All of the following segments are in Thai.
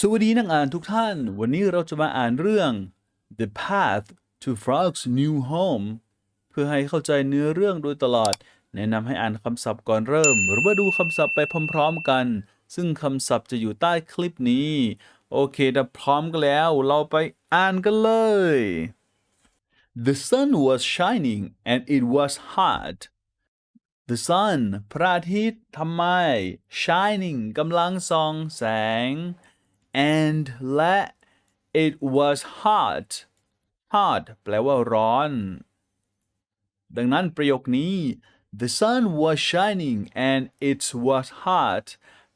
สวัสดีนักอ่านทุกท่าน วันนี้เราจะมาอ่านเรื่อง The Path to Frog's New Home เพื่อให้เข้าใจเนื้อเรื่องโดยตลอด แนะนำให้อ่านคำศัพท์ก่อนเริ่ม หรือว่าดูคำศัพท์ไปพร้อมๆกัน ซึ่งคำศัพท์จะอยู่ใต้คลิปนี้ โอเคถ้าพร้อมกันแล้ว เราไปอ่านกันเลย The sun was shining and it was hot The sun พระอาทิตย์ทำไม shining กำลังส่องแสง and และ it was hot hot แปลว่าร้อน ดังนั้นประโยคนี้ the sun was shining and it was hot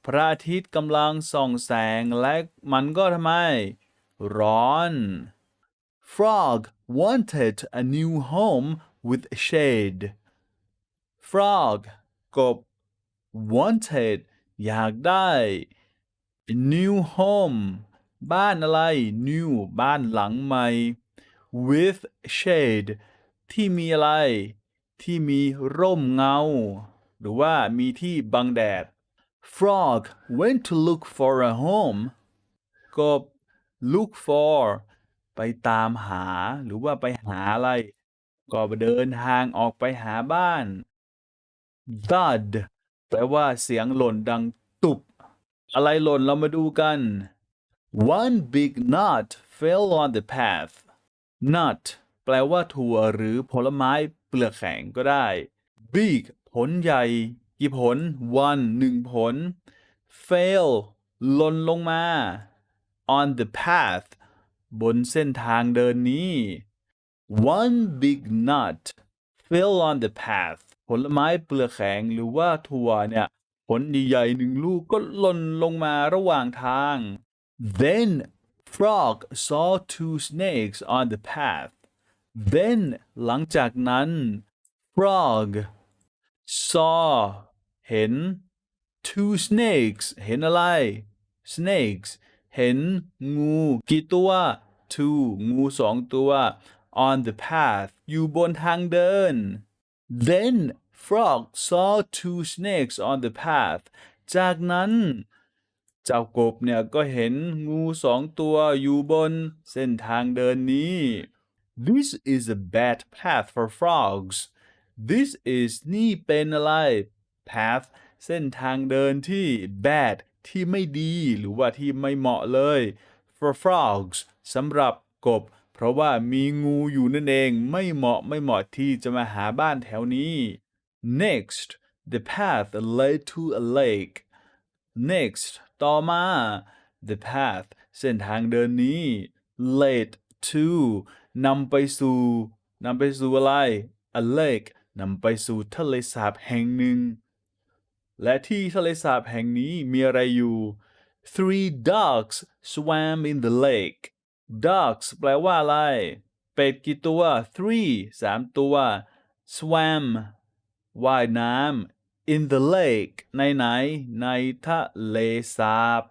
พระอาทิตย์กำลังส่องแสงและมันก็ทำไม ร้อน Frog wanted a new home with shade frog กบ wanted อยากได้ a New home บ้านอะไร new บ้านหลังใหม่ with shade ที่มีอะไร ที่มีร่มเงา หรือว่ามีที่บังแดด frog went to look for a home กบ look for ไปตามหา หรือว่าไปหาอะไร ก็เดินทางออกไปหาบ้าน thud แปลว่าเสียงหล่นดังตุบ อะไรหล่นเรามาดูกัน one big nut fell on the path nut แปลว่าถั่วหรือผลไม้เปลือกแข็งก็ได้ big ผลใหญ่ กี่ผล one หนึ่งผล fail หล่นลงมา on the path บนเส้นทางเดินนี้ one big nut fell on the path ผลไม้เปลือกแข็งหรือว่าถั่วเนี่ย ลใหญ่ๆหนึ่งลูกก็หล่นลงมาระหว่างทาง then frog saw two snakes on the path then หลังจากนั้น frog saw เห็น two snakes เห็นอะไร snakes เห็นงูกี่ตัว two งูสองตัว on the path อยู่บนทางเดิน then frog saw two snakes on the path จากนั้นเจ้ากบเนี่ยก็เห็นงูสองตัวอยู่บนเส้นทางเดินนี้ This is a bad path for frogs This is นี่เป็นอะไร path เส้นทางเดินที่ bad ที่ไม่ดีหรือว่าที่ไม่เหมาะเลย for frogs สำหรับกบ เพราะว่ามีงูอยู่นั่นเองไม่เหมาะไม่เหมาะที่จะมาหาบ้านแถวนี้ Next the path led to a lake next ต่อมา the path เส้นทางเดินนี้ led to นำไปสู่นำไปสู่อะไร a lake นำไปสู่ทะเลสาบแห่งหนึ่ง และที่ทะเลสาบแห่งนี้มีอะไรอยู่ three ducks swam in the lake ducks แปลว่าอะไร เป็ดกี่ตัว three สามตัว swam ว่ายน้ำ in the lake ในไหน ในทะเลสาบ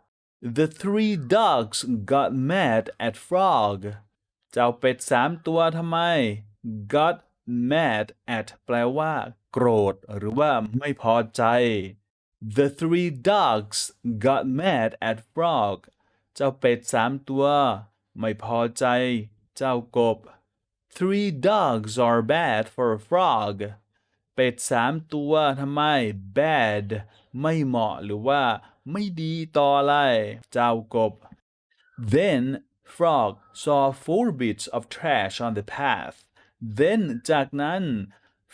the three ducks got mad at frog เจ้าเป็ดสามตัวทำไม got mad at แปลว่า โกรธ หรือว่าไม่พอใจ the three ducks got mad at frog เจ้าเป็ดสามตัว ไม่พอใจ เจ้ากบ three dogs are bad for a frog เป็ดสามตัวทำไม bad ไม่เหมาะหรือว่าไม่ดีต่ออะไร เจ้ากบ then frog saw four bits of trash on the path then จากนั้น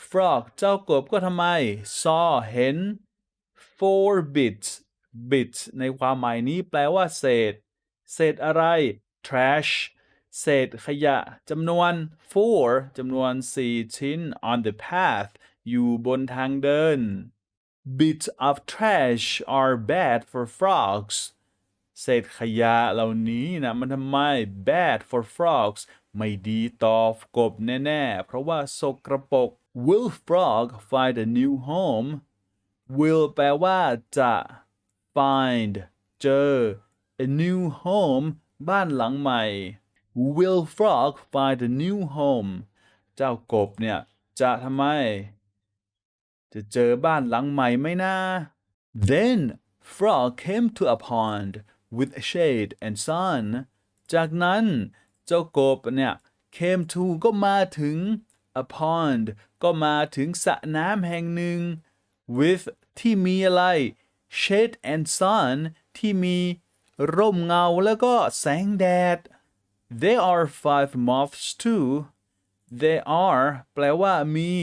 frog เจ้ากบก็ทำไม saw เห็น four bits bits ในความหมายนี้แปลว่าเศษ เศษอะไร trash เศษขยะจำนวน four จำนวน 4 ชิ้น on the path อยู่บนทางเดิน bits of trash are bad for frogs เศษขยะเหล่านี้นะมันทำไม bad for frogs ไม่ดีต่อกบแน่ๆ เพราะว่าสกรปรก will frog find a new home will แปลว่าจะ find เจอ a new home บ้านหลังใหม่ will frog find a new home เจ้ากบเนี่ย จะทำไม จะเจอบ้านหลังใหม่ไหมนะ then frog came to a pond with shade and sun จากนั้นเจ้ากบเนี่ย came to ก็มาถึง a pond ก็มาถึงสระน้ำแห่งหนึ่ง with ที่มีอะไร shade and sun ที่มีร่มเงาแล้วก็แสงแดด There are five moths too They are แปลว่ามี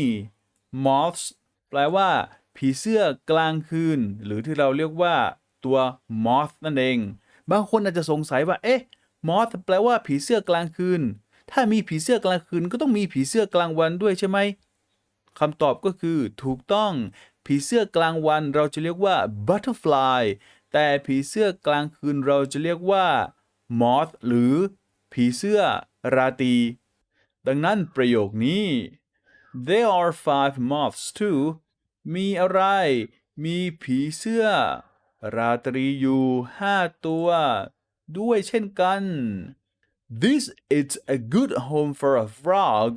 moths แปลว่า ผีเสื้อกลางคืน หรือที่เราเรียกว่าตัว moth นั่นเอง บางคนอาจจะสงสัยว่า เอ๊ะ moth แปลว่าผีเสื้อกลางคืน ถ้ามีผีเสื้อกลางคืนก็ต้องมีผีเสื้อกลางวันด้วยใช่ไหมคำตอบก็คือถูกต้อง ผีเสื้อกลางวันเราจะเรียกว่า butterfly แต่ผีเสื้อกลางคืนเราจะเรียกว่า moth หรือ ผีเสื้อราตรีดังนั้นประโยคนี้ There are five moths too มีอะไร มีผีเสื้อ ราตรีอยู่ห้าตัว ด้วยเช่นกัน This is a good home for a frog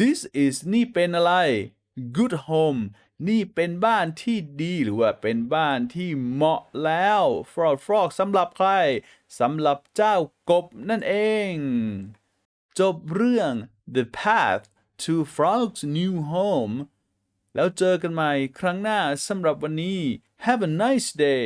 This is นี่เป็นอะไร good home นี่เป็นบ้านที่ดีหรือว่าเป็นบ้านที่เหมาะแล้ว for a frog สำหรับใครสำหรับเจ้ากบนั่นเอง จบเรื่อง The Path to Frog's New Home แล้วเจอกันใหม่ครั้งหน้าสำหรับวันนี้ Have a nice day